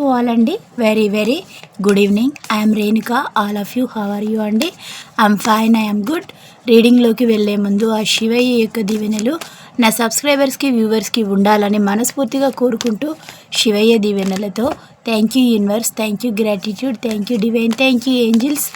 You all అండి very very good evening I'm Renuka all of you how are you అండి? I'm fine I'm good రీడింగ్లోకి వెళ్ళే ముందు ఆ శివయ్య యొక్క దీవెనలు నా సబ్స్క్రైబర్స్కి వ్యూవర్స్కి ఉండాలని మనస్ఫూర్తిగా కోరుకుంటూ శివయ్య దీవెనలతో thank you universe thank you gratitude thank you divine thank you angels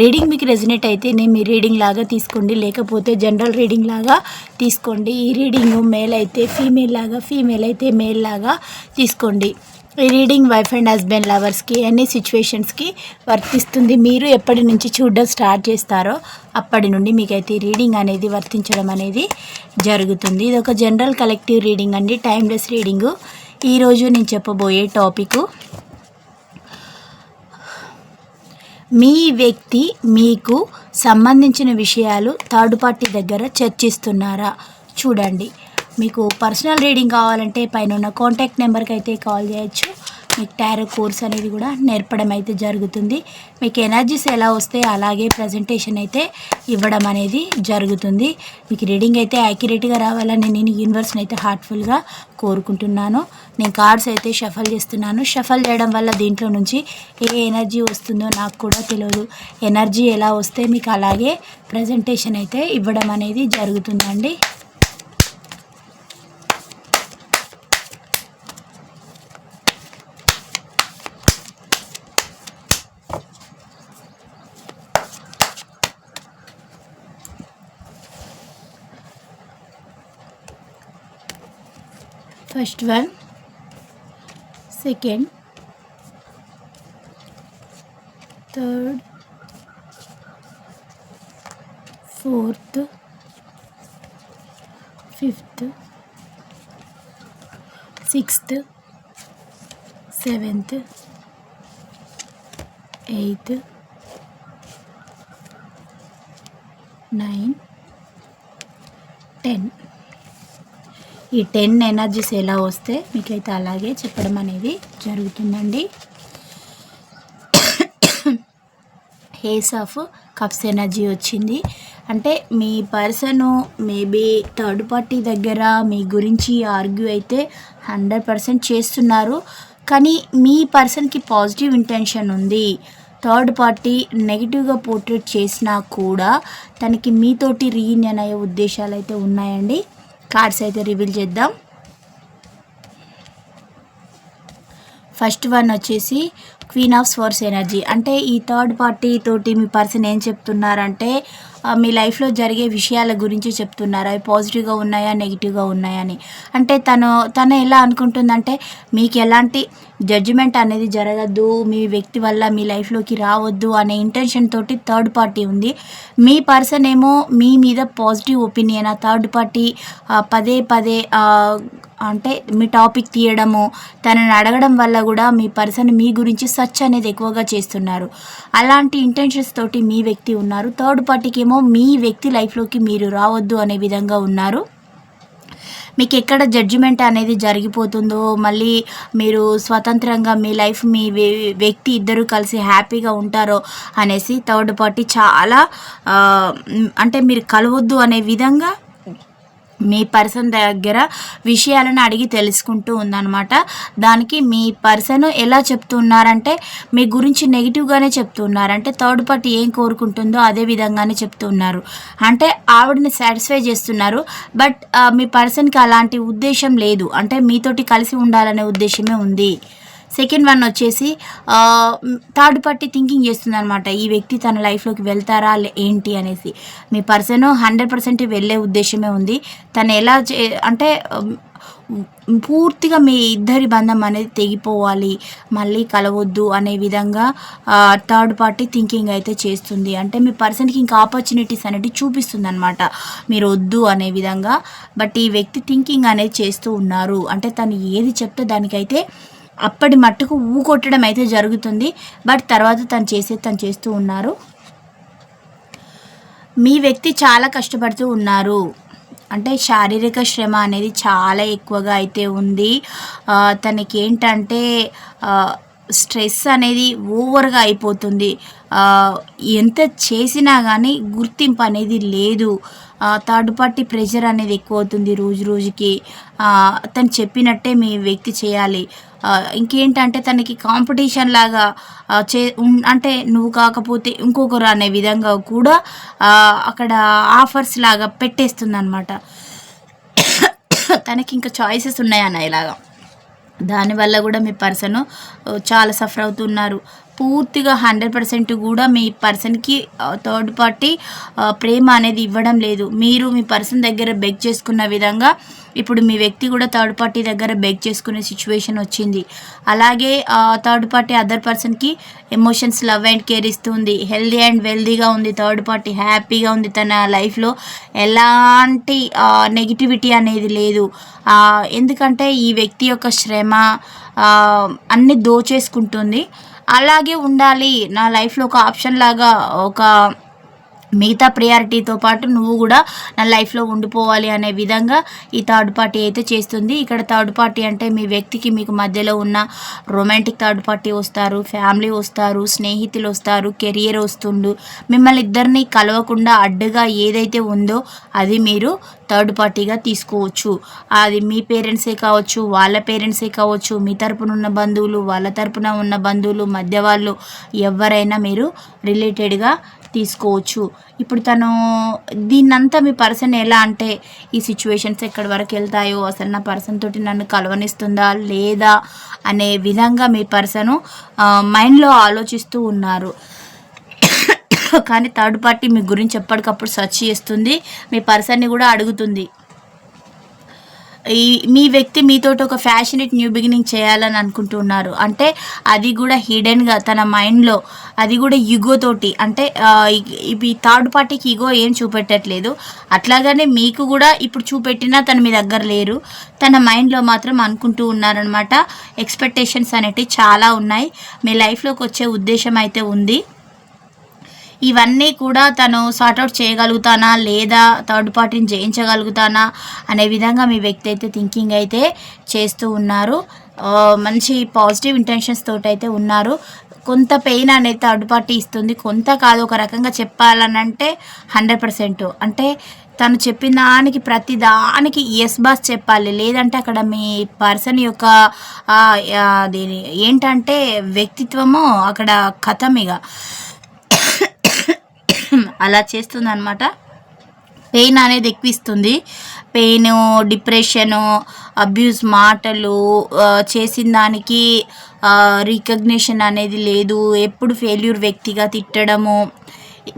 reading మీకు రెజినేట్ అయితే నేను మీ రీడింగ్ లాగా తీసుకోండి. లేకపోతే జనరల్ రీడింగ్ లాగా తీసుకోండి. ఈ రీడింగ్ మేల్ అయితే ఫీమేల్ లాగా ఫీమేల్ అయితే మేల్ లాగా తీసుకోండి. ఈ రీడింగ్ వైఫ్ అండ్ హస్బెండ్ లవర్స్కి ఎన్ని సిచ్యువేషన్స్కి వర్తిస్తుంది. మీరు ఎప్పటి నుంచి చూడడం స్టార్ట్ చేస్తారో అప్పటి నుండి మీకైతే రీడింగ్ అనేది వర్తించడం అనేది జరుగుతుంది. ఇది ఒక జనరల్ కలెక్టివ్ రీడింగ్ అండి టైమ్లెస్ రీడింగు. ఈరోజు నేను చెప్పబోయే టాపిక్ మీ వ్యక్తి మీకు సంబంధించిన విషయాలు థర్డ్ పార్టీ దగ్గర చర్చిస్తున్నారా? చూడండి. మీకు పర్సనల్ రీడింగ్ కావాలంటే పైన ఉన్న కాంటాక్ట్ నెంబర్కి అయితే కాల్ చేయొచ్చు. మీకు టారో కోర్స్ అనేది కూడా నేర్పడం అయితే జరుగుతుంది. మీకు ఎనర్జీస్ ఎలా వస్తే అలాగే ప్రజెంటేషన్ అయితే ఇవ్వడం అనేది జరుగుతుంది. మీకు రీడింగ్ అయితే యాక్యురేట్గా రావాలని నేను యూనివర్స్ని అయితే హార్ట్ఫుల్గా కోరుకుంటున్నాను. నేను కార్డ్స్ అయితే షఫల్ చేస్తున్నాను. షఫల్ చేయడం వల్ల దీంట్లో నుంచి ఏ ఎనర్జీ వస్తుందో నాకు కూడా తెలియదు. ఎనర్జీ ఎలా వస్తే మీకు అలాగే ప్రజెంటేషన్ అయితే ఇవ్వడం అనేది జరుగుతుందండి. first one. Second. Third. Fourth. Fifth. Sixth. Seventh. Eighth. Nine. Ten. ఈ టెన్ ఎనర్జీస్ ఎలా వస్తే మీకైతే అలాగే చెప్పడం అనేది జరుగుతుందండి. హేస్ ఆఫ్ కప్స్ ఎనర్జీ వచ్చింది. అంటే మీ పర్సను మేబీ థర్డ్ పార్టీ దగ్గర మీ గురించి ఆర్గ్యూ అయితే హండ్రెడ్ పర్సెంట్ చేస్తున్నారు. కానీ మీ పర్సన్కి పాజిటివ్ ఇంటెన్షన్ ఉంది. థర్డ్ పార్టీ నెగిటివ్గా పోర్ట్రేట్ చేసినా కూడా తనకి మీతోటి రీయూనియన్ అయ్యే ఉద్దేశాలు అయితే ఉన్నాయండి. కార్డ్స్ అయితే రివీల్ చేద్దాం. ఫస్ట్ వన్ వచ్చేసి క్వీన్ ఆఫ్ సోర్స్ ఎనర్జీ. అంటే ఈ థర్డ్ పార్టీ తోటి మీ పర్సన్ ఏం చెప్తున్నారంటే మీ లైఫ్లో జరిగే విషయాల గురించి చెప్తున్నారు. అవి పాజిటివ్గా ఉన్నాయా నెగిటివ్గా ఉన్నాయా అని అంటే తను తను ఎలా అనుకుంటుందంటే మీకు ఎలాంటి జడ్జిమెంట్ అనేది జరగద్దు మీ వ్యక్తి వల్ల మీ లైఫ్లోకి రావద్దు అనే ఇంటెన్షన్ తోటి థర్డ్ పార్టీ ఉంది. మీ పర్సన్ ఏమో మీ మీద పాజిటివ్ ఒపీనియన్ ఆ థర్డ్ పార్టీ పదే పదే అంటే మీ టాపిక్ తీయడము తనని అడగడం వల్ల కూడా మీ పర్సన్ మీ గురించి సర్చ్ అనేది ఎక్కువగా చేస్తున్నారు. అలాంటి ఇంటెన్షన్స్ తోటి మీ వ్యక్తి ఉన్నారు. థర్డ్ పార్టీకి ఏమో మీ వ్యక్తి లైఫ్లోకి మీరు రావద్దు అనే విధంగా ఉన్నారు. మీకు ఎక్కడ జడ్జిమెంట్ అనేది జరిగిపోతుందో మళ్ళీ మీరు స్వతంత్రంగా మీ లైఫ్ మీ వ్యక్తి ఇద్దరు కలిసి హ్యాపీగా ఉంటారో అనేసి థర్డ్ పార్టీ చాలా అంటే మీరు కలవద్దు అనే విధంగా మీ పర్సన్ దగ్గర విషయాలను అడిగి తెలుసుకుంటూ ఉందన్నమాట. దానికి మీ పర్సన్ ఎలా చెప్తున్నారంటే మీ గురించి నెగిటివ్గానే చెప్తున్నారు. అంటే థర్డ్ పార్టీ ఏం కోరుకుంటుందో అదే విధంగానే చెప్తున్నారు. అంటే ఆవిడని సాటిస్ఫై చేస్తున్నారు. బట్ మీ పర్సన్కి అలాంటి ఉద్దేశం లేదు. అంటే మీతోటి కలిసి ఉండాలనే ఉద్దేశమే ఉంది. సెకండ్ వన్ వచ్చేసి థర్డ్ పార్టీ థింకింగ్ చేస్తుందనమాట ఈ వ్యక్తి తన లైఫ్లోకి వెళ్తారా ఏంటి అనేసి. మీ పర్సన్ హండ్రెడ్ పర్సెంట్ వెళ్ళే ఉద్దేశమే ఉంది. తను ఎలా అంటే పూర్తిగా మీ ఇద్దరి బంధం అనేది తెగిపోవాలి మళ్ళీ కలవద్దు అనే విధంగా థర్డ్ పార్టీ థింకింగ్ అయితే చేస్తుంది. అంటే మీ పర్సన్కి ఇంకా ఆపర్చునిటీస్ అనేది చూపిస్తుంది అనమాట మీరు వద్దు అనే విధంగా. బట్ ఈ వ్యక్తి థింకింగ్ అనేది చేస్తూ ఉన్నారు. అంటే తను ఏది చెప్తే దానికైతే అప్పటి మట్టుకు ఊ కొట్టడం అయితే జరుగుతుంది. బట్ తర్వాత తను చేసే తను చేస్తూ ఉన్నారు. మీ వ్యక్తి చాలా కష్టపడుతూ ఉన్నారు. అంటే శారీరక శ్రమ అనేది చాలా ఎక్కువగా అయితే ఉంది. తనకి ఏంటంటే స్ట్రెస్ అనేది ఓవర్గా అయిపోతుంది. ఎంత చేసినా కానీ గుర్తింపు అనేది లేదు. థర్డ్ పార్టీ ప్రెషర్ అనేది ఎక్కువ అవుతుంది రోజు రోజుకి. తను చెప్పినట్టే మీ వ్యక్తి చేయాలి. ఇంకేంటంటే తనకి కాంపిటీషన్ లాగా చే అంటే నువ్వు కాకపోతే ఇంకొకరు అనే విధంగా కూడా అక్కడ ఆఫర్స్ లాగా పెట్టేస్తుంది అనమాట తనకి ఇంకా చాయిసెస్ ఉన్నాయన్న ఇలాగా. దానివల్ల కూడా మీ పర్సన్ చాలా సఫర్ అవుతున్నారు. పూర్తిగా హండ్రెడ్ పర్సెంట్ కూడా మీ పర్సన్కి థర్డ్ పార్టీ ప్రేమ అనేది ఇవ్వడం లేదు. మీరు మీ పర్సన్ దగ్గర బెగ్ చేసుకున్న విధంగా ఇప్పుడు మీ వ్యక్తి కూడా థర్డ్ పార్టీ దగ్గర బెగ్ చేసుకునే సిచ్యువేషన్ వచ్చింది. అలాగే థర్డ్ పార్టీ అదర్ పర్సన్కి ఎమోషన్స్ లవ్ అండ్ కేర్ ఇస్తుంది. హెల్దీ అండ్ వెల్దీగా ఉంది థర్డ్ పార్టీ హ్యాపీగా ఉంది తన లైఫ్లో. ఎలాంటి నెగిటివిటీ అనేది లేదు. ఎందుకంటే ఈ వ్యక్తి యొక్క శ్రమ అన్ని దోచేసుకుంటుంది. అలాగే ఉండాలి. నా లైఫ్లో ఒక ఆప్షన్ లాగా ఒక మిగతా ప్రియారిటీతో పాటు నువ్వు కూడా నా లైఫ్లో ఉండిపోవాలి అనే విధంగా ఈ థర్డ్ పార్టీ అయితే చేస్తుంది. ఇక్కడ థర్డ్ పార్టీ అంటే మీ వ్యక్తికి మీకు మధ్యలో ఉన్న రొమాంటిక్ థర్డ్ పార్టీ వస్తారు ఫ్యామిలీ వస్తారు స్నేహితులు వస్తారు కెరియర్ వస్తుండు. మిమ్మల్ని ఇద్దరిని కలవకుండా అడ్డుగా ఏదైతే ఉందో అది మీరు థర్డ్ పార్టీగా తీసుకోవచ్చు. అది మీ పేరెంట్సే కావచ్చు వాళ్ళ పేరెంట్సే కావచ్చు మీ తరపున ఉన్న బంధువులు వాళ్ళ తరపున ఉన్న బంధువులు మధ్య వాళ్ళు ఎవరైనా మీరు రిలేటెడ్గా తీసుకోవచ్చు. ఇప్పుడు తను దీన్నంతా మీ పర్సన్ ఎలా అంటే ఈ సిచ్యువేషన్స్ ఎక్కడి వరకు వెళ్తాయో అసలు నా పర్సన్ తోటి నన్ను కలవనిస్తుందా లేదా అనే విధంగా మీ పర్సను మైండ్లో ఆలోచిస్తూ ఉన్నారు. కానీ థర్డ్ పార్టీ మీ గురించి ఎప్పటికప్పుడు సెర్చ్ చేస్తుంది మీ పర్సన్ని కూడా అడుగుతుంది. ఈ మీ వ్యక్తి మీతోటి ఒక ఫ్యాషనేట్ న్యూ బిగినింగ్ చేయాలని అనుకుంటున్నారు. అంటే అది కూడా హిడెన్గా తన మైండ్లో అది కూడా ఈగోతోటి అంటే ఆ, ఇవి థర్డ్ పార్టీకి ఈగో ఏం చూపెట్టట్లేదు. అట్లాగనే మీకు కూడా ఇప్పుడు చూపెట్టినా తను మీ దగ్గర లేరు. తన మైండ్లో మాత్రం అనుకుంటూ ఉన్నారనమాట ఎక్స్పెక్టేషన్స్ అనేటివి చాలా ఉన్నాయి. మీ లైఫ్లోకి వచ్చే ఉద్దేశం అయితే ఉంది. ఇవన్నీ కూడా తను సార్ట్అవుట్ చేయగలుగుతానా లేదా థర్డ్ పార్టీని జయించగలుగుతానా అనే విధంగా మీ వ్యక్తి అయితే థింకింగ్ అయితే చేస్తూ ఉన్నారు. మంచి పాజిటివ్ ఇంటెన్షన్స్ తోటైతే అయితే ఉన్నారు. కొంత పెయిన్ అనేది థర్డ్ పార్టీ ఇస్తుంది. కొంత కాదు ఒక రకంగా చెప్పాలనంటే హండ్రెడ్ పర్సెంట్ అంటే తను చెప్పిన దానికి ప్రతి దానికి ఎస్ బాస్ చెప్పాలి. లేదంటే అక్కడ మీ పర్సన్ యొక్క దీని ఏంటంటే వ్యక్తిత్వము అక్కడ కథం ఇక. అలా చేస్తుంది అనమాట పెయిన్ అనేది ఎక్కువిస్తుంది. పెయిన్ డిప్రెషను అబ్యూస్ మాటలు చేసిన దానికి రికగ్నిషన్ అనేది లేదు. ఎప్పుడు ఫెయిల్యూర్ వ్యక్తిగా తిట్టడము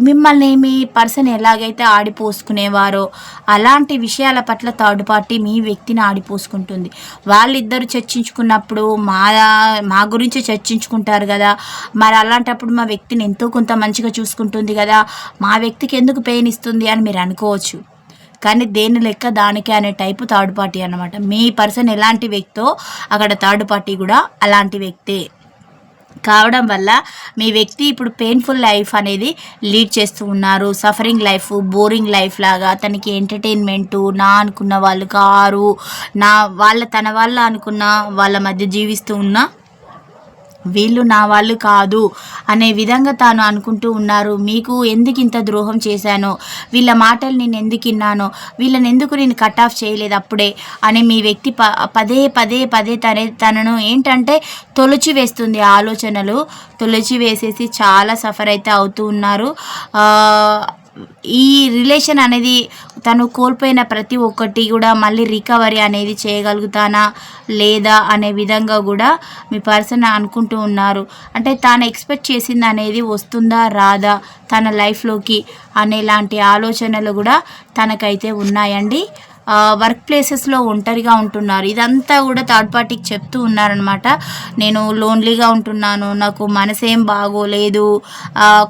మిమ్మల్ని మీ పర్సన్ ఎలాగైతే ఆడిపోసుకునేవారో అలాంటి విషయాల పట్ల థర్డ్ పార్టీ మీ వ్యక్తిని ఆడిపోసుకుంటుంది. వాళ్ళిద్దరు చర్చించుకున్నప్పుడు మా మా గురించి చర్చించుకుంటారు కదా. మరి అలాంటప్పుడు మా వ్యక్తిని ఎంతో కొంత మంచిగా చూసుకుంటుంది కదా. మా వ్యక్తికి ఎందుకు పెయిన్ ఇస్తుంది అని మీరు అనుకోవచ్చు. కానీ దేని లెక్క దానికే అనే టైపు థర్డ్ పార్టీ అన్నమాట. మీ పర్సన్ ఎలాంటి వ్యక్తో అక్కడ థర్డ్ పార్టీ కూడా అలాంటి వ్యక్తే. కావడం వల్ల మీ వ్యక్తి ఇప్పుడు పెయిన్ఫుల్ లైఫ్ అనేది లీడ్ చేస్తూ ఉన్నారు. సఫరింగ్ లైఫ్ బోరింగ్ లైఫ్ లాగా తనకి ఎంటర్టైన్మెంటు నా అనుకున్న వాళ్ళు కారు నా వాళ్ళ తన వాళ్ళ అనుకున్న వాళ్ళ మధ్య జీవిస్తూ ఉన్న వీళ్ళు నా వాళ్ళు కాదు అనే విధంగా తాను అనుకుంటూ ఉన్నారు. మీకు ఎందుకు ఇంత ద్రోహం చేశానో? వీళ్ళ మాటలు నేను ఎందుకు విన్నానో? వీళ్ళని ఎందుకు నేను కట్ ఆఫ్ చేయలేదు అప్పుడే? అనే మీ వ్యక్తి ప పదే పదే పదే తనే తనను ఏంటంటే తొలచి వేస్తుంది. ఆలోచనలు తొలచి వేసేసి చాలా సఫర్ అయితే అవుతూ ఉన్నారు. ఈ రిలేషన్ అనేది తను కోల్పోయిన ప్రతి ఒక్కటి కూడా మళ్ళీ రికవరీ అనేది చేయగలుగుతానా లేదా అనే విధంగా కూడా మీ పర్సన్ అనుకుంటూ ఉన్నారు. అంటే తాను ఎక్స్పెక్ట్ చేసింది అనేది వస్తుందా రాదా తన లైఫ్లోకి అనేలాంటి ఆలోచనలు కూడా తనకైతే ఉన్నాయండి. వర్క్ ప్లేసెస్లో ఒంటరిగా ఉంటున్నారు. ఇదంతా కూడా థర్డ్ పార్టీకి చెప్తూ ఉన్నారనమాట నేను లోన్లీగా ఉంటున్నాను నాకు మనసేం బాగోలేదు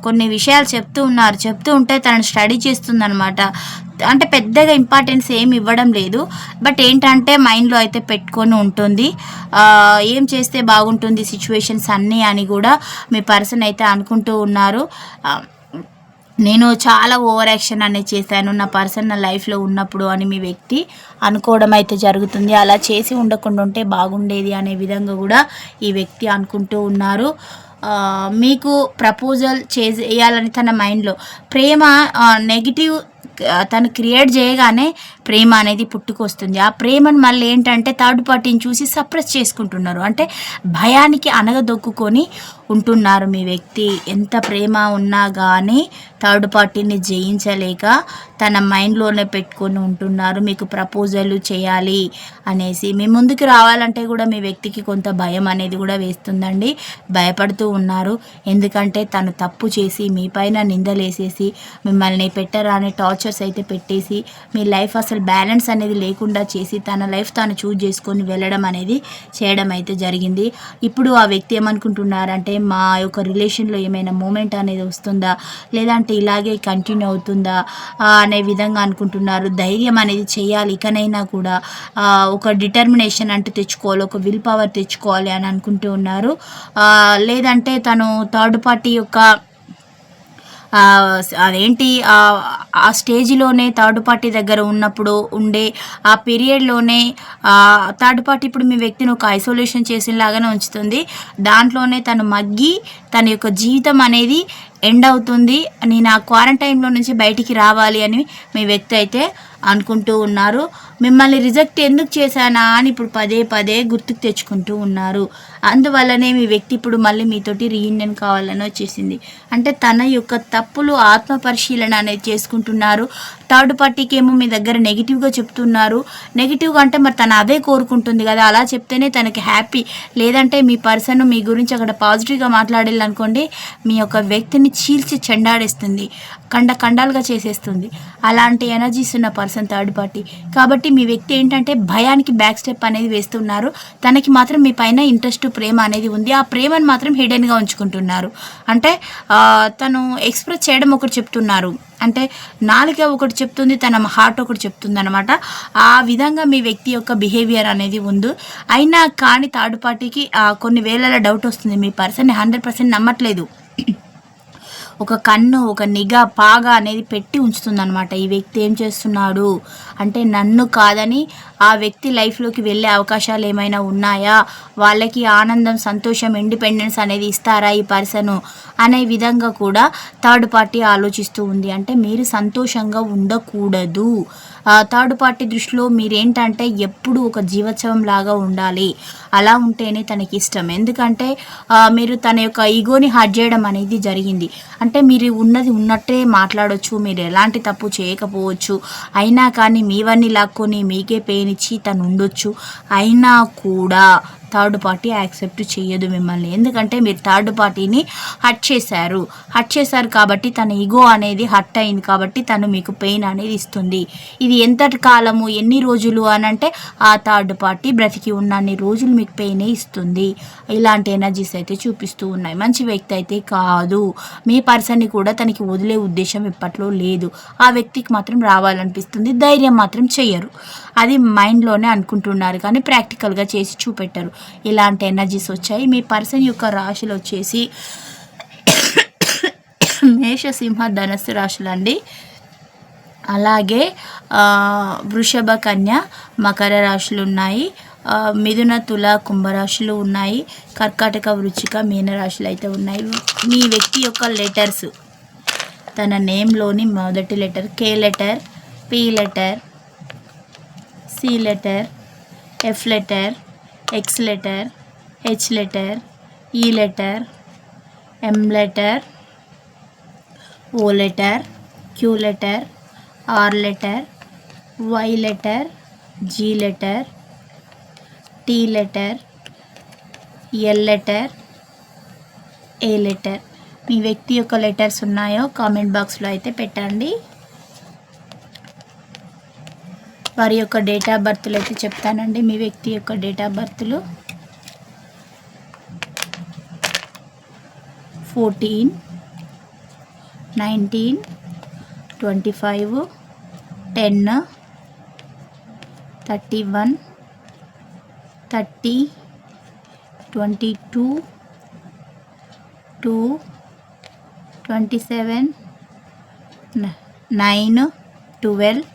కొన్ని విషయాలు చెప్తూ ఉన్నారు. చెప్తూ ఉంటే తను స్టడీ చేస్తుందనమాట అంటే పెద్దగా ఇంపార్టెన్స్ ఏమి ఇవ్వడం లేదు. బట్ ఏంటంటే మైండ్లో అయితే పెట్టుకొని ఉంటుంది. ఏం చేస్తే బాగుంటుంది సిచ్యువేషన్స్ అన్నీ అని కూడా మీ పర్సన్ అయితే అనుకుంటూ ఉన్నారు. నేను చాలా ఓవర్ యాక్షన్ అనేది చేశాను నా పర్సన్ నా లైఫ్లో ఉన్నప్పుడు అని మీ వ్యక్తి అనుకోవడం అయితే జరుగుతుంది. అలా చేసి ఉండకుండా ఉంటే బాగుండేది అనే విధంగా కూడా ఈ వ్యక్తి అనుకుంటూ ఉన్నారు. మీకు ప్రపోజల్ చేయాలని తన మైండ్లో ప్రేమ నెగిటివ్ తను క్రియేట్ చేయగానే ప్రేమ అనేది పుట్టుకొస్తుంది. ఆ ప్రేమను మళ్ళీ ఏంటంటే థర్డ్ పార్టీని చూసి సప్రెస్ చేసుకుంటున్నారు. అంటే భయానికి అనగదొక్కుకొని ఉంటున్నారు మీ వ్యక్తి. ఎంత ప్రేమ ఉన్నా కానీ థర్డ్ పార్టీని జయించలేక తన మైండ్లోనే పెట్టుకొని ఉంటున్నారు. మీకు ప్రపోజల్ చేయాలి అనేసి. మీ ముందుకు రావాలంటే కూడా మీ వ్యక్తికి కొంత భయం అనేది కూడా వేస్తుందండి. భయపడుతూ ఉన్నారు. ఎందుకంటే తను తప్పు చేసి మీ పైన నిందలేసేసి మిమ్మల్ని పెట్టరాని టార్చర్స్ అయితే పెట్టేసి మీ లైఫ్ అసలు బ్యాలెన్స్ అనేది లేకుండా చేసి తన లైఫ్ తాను చూజ్ చేసుకొని వెళ్ళడం అనేది చేయడం అయితే జరిగింది. ఇప్పుడు ఆ వ్యక్తి ఏమనుకుంటున్నారంటే మా యొక్క రిలేషన్లో ఏమైనా మూమెంట్ అనేది వస్తుందా? లేదంటే ఇలాగే కంటిన్యూ అవుతుందా? అనే విధంగా అనుకుంటున్నారు. ధైర్యం అనేది చేయాలి. ఇకనైనా కూడా ఒక డిటర్మినేషన్ అంటూ తెచ్చుకోవాలి. ఒక విల్ పవర్ తెచ్చుకోవాలి అని అనుకుంటూ ఉన్నారు. లేదంటే తను థర్డ్ పార్టీ యొక్క అదేంటి ఆ స్టేజ్లోనే థర్డ్ పార్టీ దగ్గర ఉన్నప్పుడు ఉండే ఆ పీరియడ్లోనే థర్డ్ పార్టీ ఇప్పుడు మీ వ్యక్తిని ఒక ఐసోలేషన్ చేసిన లాగానే ఉంచుతుంది. దాంట్లోనే తను మగ్గి తన యొక్క జీవితం అనేది ఎండ్ అవుతుంది. నేను ఆ క్వారంటైన్లో నుంచి బయటికి రావాలి అని మీ వ్యక్తి అయితే అనుకుంటూ ఉన్నారు. మిమ్మల్ని రిజెక్ట్ ఎందుకు చేశానా అని ఇప్పుడు పదే పదే గుర్తుకు తెచ్చుకుంటూ ఉన్నారు. అందువల్లనే మీ వ్యక్తి ఇప్పుడు మళ్ళీ మీతోటి రీయూనియన్ కావాలని వచ్చేసింది. అంటే తన యొక్క తప్పులు ఆత్మ పరిశీలన అనేది చేసుకుంటున్నారు. థర్డ్ పార్టీకి ఏమో మీ దగ్గర నెగిటివ్గా చెప్తున్నారు. నెగిటివ్గా అంటే మరి తను అదే కోరుకుంటుంది కదా. అలా చెప్తేనే తనకి హ్యాపీ లేదంటే మీ పర్సన్ మీ గురించి అక్కడ పాజిటివ్గా మాట్లాడాలనుకోండి మీ యొక్క వ్యక్తిని చీల్చి చెండాడేస్తుంది. కండ కండాలుగా చేసేస్తుంది. అలాంటి ఎనర్జీస్ ఉన్న పర్సన్ థర్డ్ పార్టీ కాబట్టి మీ వ్యక్తి ఏంటంటే భయానికి బ్యాక్ స్టెప్ అనేది వేస్తున్నారు. తనకి మాత్రం మీ పైన ఇంట్రెస్ట్ ప్రేమ అనేది ఉంది. ఆ ప్రేమను మాత్రం హిడెన్గా ఉంచుకుంటున్నారు. అంటే తను ఎక్స్ప్రెస్ చేయడం ఒకటి చెప్తున్నారు. అంటే నాలుక ఒకటి చెప్తుంది తన హార్ట్ ఒకటి చెప్తుంది అనమాట ఆ విధంగా మీ వ్యక్తి యొక్క బిహేవియర్ అనేది ఉంది. అయినా కానీ థర్డ్ పార్టీకి కొన్ని వేళల డౌట్ వస్తుంది. మీ పర్సన్ని హండ్రెడ్ పర్సెంట్ నమ్మట్లేదు. ఒక కన్ను ఒక నిఘా పాగా అనేది పెట్టి ఉంచుతుందన్నమాట. ఈ వ్యక్తి ఏం చేస్తున్నాడు? అంటే నన్ను కాదని ఆ వ్యక్తి లైఫ్లోకి వెళ్ళే అవకాశాలు ఏమైనా ఉన్నాయా? వాళ్ళకి ఆనందం సంతోషం ఇండిపెండెన్స్ అనేది ఇస్తారా ఈ పర్సన్? అనే విధంగా కూడా థర్డ్ పార్టీ ఆలోచిస్తూ ఉంది. అంటే మీరు సంతోషంగా ఉండకూడదు. థర్డ్ పార్టీ దృష్టిలో మీరేంటంటే ఎప్పుడు ఒక జీవోత్సవం లాగా ఉండాలి. అలా ఉంటేనే తనకి ఇష్టం. ఎందుకంటే మీరు తన యొక్క ఈగోని హర్ట్ చేయడం అనేది జరిగింది. అంటే మీరు ఉన్నది ఉన్నట్టే మాట్లాడొచ్చు. మీరు ఎలాంటి తప్పు చేయకపోవచ్చు. అయినా కానీ మీవన్నీ లాక్కొని మీకే పెయిన్ ఇచ్చి తను ఉండొచ్చు అయినా కూడా థర్డ్ పార్టీ యాక్సెప్ట్ చేయదు మిమ్మల్ని. ఎందుకంటే మీరు థర్డ్ పార్టీని హట్ చేశారు. హట్ చేశారు కాబట్టి తన ఈగో అనేది హట్ అయింది కాబట్టి తను మీకు పెయిన్ అనేది ఇస్తుంది. ఇది ఎంతటి కాలము ఎన్ని రోజులు అని అంటే ఆ థర్డ్ పార్టీ బ్రతికి ఉన్న అన్ని రోజులు మీకు పెయినే ఇస్తుంది. ఇలాంటి ఎనర్జీస్ అయితే చూపిస్తూ ఉన్నాయి. మంచి వ్యక్తి అయితే కాదు. మీ పర్సన్ని కూడా తనకి వదిలే ఉద్దేశం ఇప్పట్లో లేదు. ఆ వ్యక్తికి మాత్రం రావాలనిపిస్తుంది. ధైర్యం మాత్రం చెయ్యరు. అది మైండ్లోనే అనుకుంటున్నారు. కానీ ప్రాక్టికల్గా చేసి చూపెట్టరు. ఇలాంటి ఎనర్జీస్ వచ్చాయి. మీ పర్సన్ యొక్క రాశులు వచ్చేసి మేష సింహ ధనస్సు రాశులు అండి అలాగే వృషభ కన్య మకర రాశులు ఉన్నాయి మిథున తుల కుంభరాశులు ఉన్నాయి. కర్కాటక వృచ్చిక మీన రాశులు అయితే ఉన్నాయి. మీ వ్యక్తి యొక్క లెటర్స్ తన నేమ్లోని మొదటి letter K letter P letter C letter F letter X letter H letter E letter M letter O letter Q letter R letter Y letter G letter T letter L letter A letter మీ వ్యక్తి యొక్క letters ఉన్నాయో comment బాక్స్లో అయితే పెట్టండి. వారి యొక్క date of బర్త్లు అయితే చెప్తానండి. మీ వ్యక్తి యొక్క date of బర్త్లు fourteen nineteen twenty five ten thirty one thirty twenty two two twenty seven nine twelve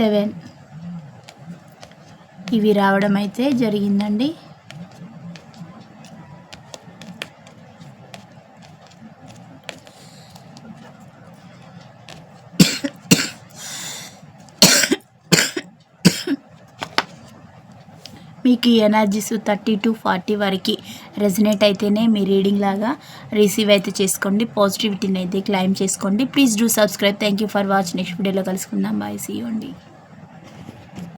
seven. ఇవి రావడం అయితే జరిగిందండి. మీకు ఈ ఎనర్జీస్ థర్టీ టు ఫార్టీ వరకు రెజినేట్ అయితేనే మీ రీడింగ్ లాగా రిసీవ్ అయితే చేసుకోండి. పాజిటివిటీని అయితే క్లైమ్ చేసుకోండి. Please do subscribe. Thank you for watch next వీడియోలో కలుసుకుందాం. బాయ్. సీ అండి.